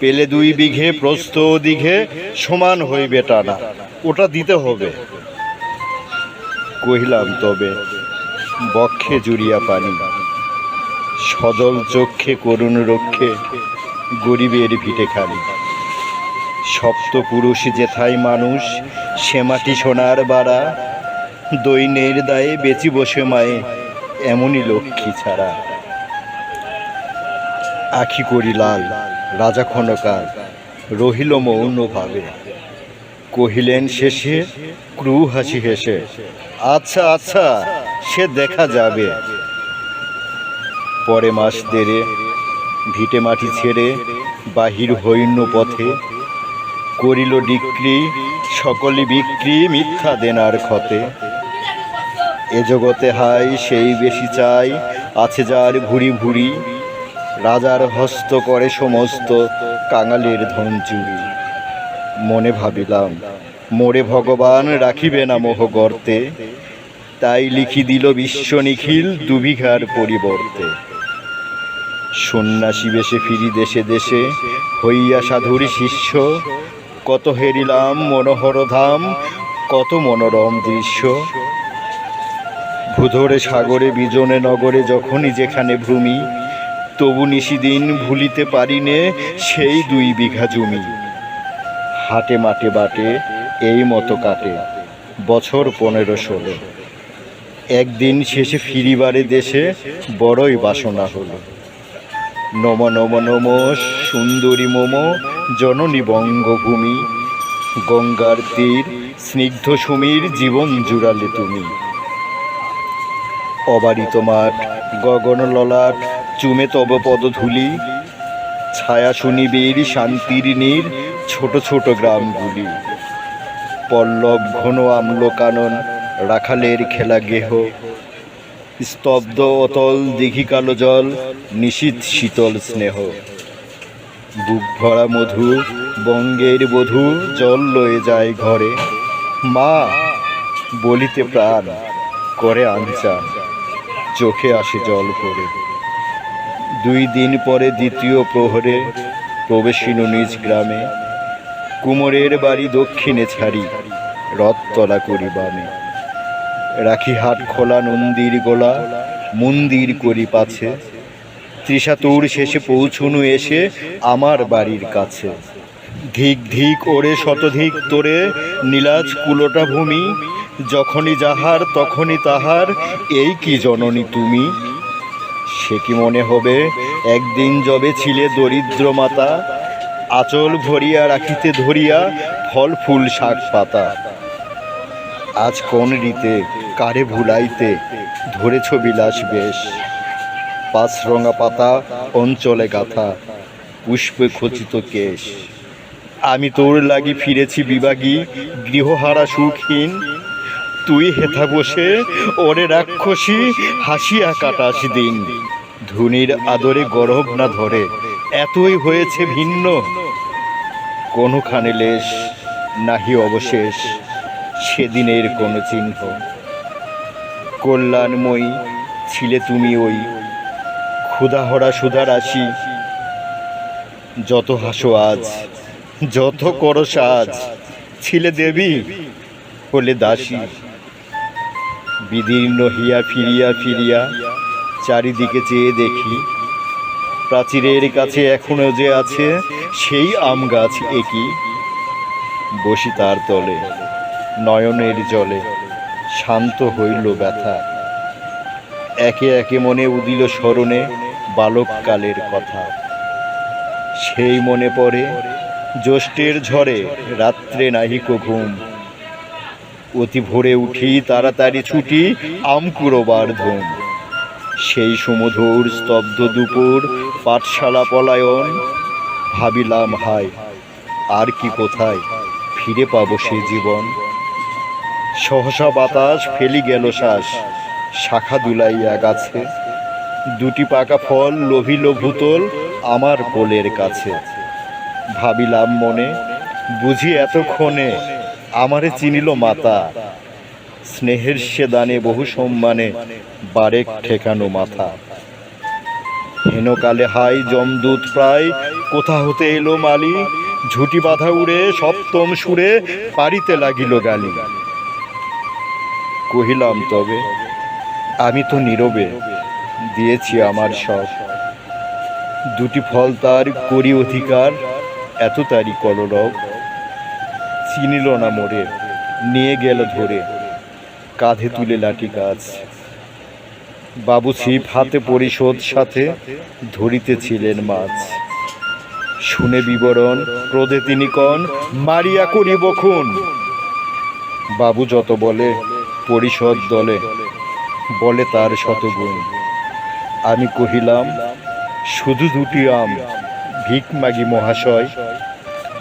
পেলে দুই বিঘে, প্রস্থ দিঘে, সমান হইবে টানা। ওটা দিতে হবে। কহিলাম, তবে বক্ষে জুড়িয়া পানি, সজল চক্ষে করুণ রক্ষে গরিবের ভিটে খালি সপ্ত পুরুষ যেথায় মানুষ, সে মাটি সোনার বাড়া দৈনের দায়ে বেচি বসে মায়ে, এমনই লক্ষ্মী ছাড়া। আখি করি লাল। রাজা ক্ষণকার রহিল মৌনভাবে কহিলেন, শেষে ক্রু হাসি হেসে আচ্ছা আচ্ছা সে দেখা যাবে। পরে মাস দেড়ে ভিটে মাটি ছেড়ে বাহির হইন্য পথে করিল ডিক্রি, সকলে বিক্রি মিথ্যা দেনার ক্ষতে। এ জগতে হাই, সেই বেশি চাই, আছে যার ভুরি ভুরি রাজার হস্ত করে সমস্ত কাঙালের ধন চুরি। মনে ভাবিলাম, মোরে ভগবান রাখিবে না মোহ গর্তে। তাই লিখি দিল বিশ্ব নিখিল দুবিঘার পরিবর্তে। সন্ন্যাসী বেশে ফিরি দেশে দেশে, হইয়া সাধুর শিষ্য। কত হেরিলাম মনোহর ধাম, কত মনোরম দৃশ্য। ভূধরে সাগরে, বিজনে নগরে, যখনই যেখানে ভূমি তবু নিশিদিন ভুলিতে পারিনে সেই দুই বিঘা জমি। হাটে মাঠে বাটে এই মতো কাটে, বছর পনেরো ষোলো। একদিন শেষে ফিরিবারে দেশে বড়ই বাসনা হলো। নম নম নম সুন্দরী মম জননী বঙ্গভূমি, গঙ্গার তীর স্নিগ্ধ সুমির জীবন জুড়ালে তুমি। অবারিত মাঠ গগন ললাট চুমে তব পদধূলি ছায়া শুনিবীর শান্তির নীর, ছোট ছোট গ্রামগুলি। পল্লব ঘন আমল কানন রাখালের খেলা গেহ। স্তব্ধ অতল দিঘি কালো জল নিশীত শীতল স্নেহ। বুক ভরা মধু, বঙ্গের বধূ, জল লয়ে যায় ঘরে। মা, বলিতে প্রাণ, করে আনচা চোখে আসে জল পড়ে। দুই দিন পরে দ্বিতীয় প্রহরে প্রবেশিনু নিজ গ্রামে। কুমোরের বাড়ি দক্ষিণে ছাড়ি রথতলা করি বামে। রাখি হাট খোলা নন্দীর গোলা, মন্দির করি পাছে। ত্রিশাতুর শেষে পৌঁছুনু এসে আমার বাড়ির কাছে। ধিক ধিক ওরে শতধিক তোরে, নীলাজ কুলোটা ভূমি, যখনই যাহার তখনই তাহার, এই কি জননী তুমি? সে কি মনে হবে? একদিন যবে ছিলে দরিদ্র মাতা আচল ভরিয়া রাখিতে ধরিয়া ফল, ফুল, শাক, পাতা। আজ কোন রীতে, কারে ভুলাইতে ধরেছ বিলাস বেশ। পাঁচ রঙা পাতা, অঞ্চলে গাথা, পুষ্পে খচিত কেশ। আমি তোর লাগি ফিরেছি বিভাগী, গৃহহারা সুখহীন তুই হেথা বসে ওরে রাক্ষসী হাসিয়া কাটাস দিন। ধুনির আদরে গরব না ধরে, এতই হয়েছে ভিন্ন। কোনোখানে লেশ, নাহি অবশেষ, সেদিনের কোনো চিহ্ন। কল্যাণময়ী ছিলে তুমি ওই ক্ষুধাহরা সুধা রাশি। যত হাসো আজ, যত করো সাজ, ছিলে দেবী হলে দাসী। বিদীর্ণ হিয়া ফিরিয়া ফিরিয়া চারিদিকে চেয়ে দেখি, প্রাচীরের কাছে এখনও যে আছে সেই আম গাছ একই বসি তার তলে, নয়নের জলে শান্ত হইল ব্যথা। একে একে মনে উদিল স্মরণে বালককালের কথা। সেই মনে পড়ে জ্যৈষ্ঠের ঝড়ে রাত্রে নাহিক ঘুম। অতি ভোরে উঠি তাড়াতাড়ি ছুটি আম কুড়োবার ধুম। সেই সুমধুর স্তব্ধ দুপুর, পাঠশালা পলায়ন, ভাবিলাম হায় আর কি কোথায় ফিরে পাবো সে জীবন? সহসা বাতাস ফেলি গেল শ্বাস, শাখা দুলাইয়া গাছে। দুটি পাকা ফল লোভিল ভূতল আমার কোলের কাছে। ভাবিলাম মনে, বুঝি এতক্ষণে আমারে চিনিল মাতা। স্নেহের সে দানে বহু সম্মানে বারেক ঠেকানো মাথা। হেনকালে হাই জমদূত প্রায়, কোথা হতে এলো মালি? ঝুটি বাঁধা উড়ে, সপ্তম সুরে পারিতে লাগিল গালি। কহিলাম, তবে আমি তো নীরবে, দিয়েছি আমার সব দুটি ফল তার করি অধিকার, এত তারি কলরব। চিনিল না মোরে, নিয়ে গেল ধরে, কাঁধে তুলে লাঠি গাছ। বাবু ছিপ হাতে পরিশোধ সাথে ধরিতেছিলেন মাছ। শুনে বিবরণ, ক্রোধে তিনি কন, মারিয়া করিব খুন? বাবু যত বলে, পরিষদ দলে, বলে তার শতগুণ। আমি কহিলাম, শুধু দুটি আম, ভিক মাগি মহাশয়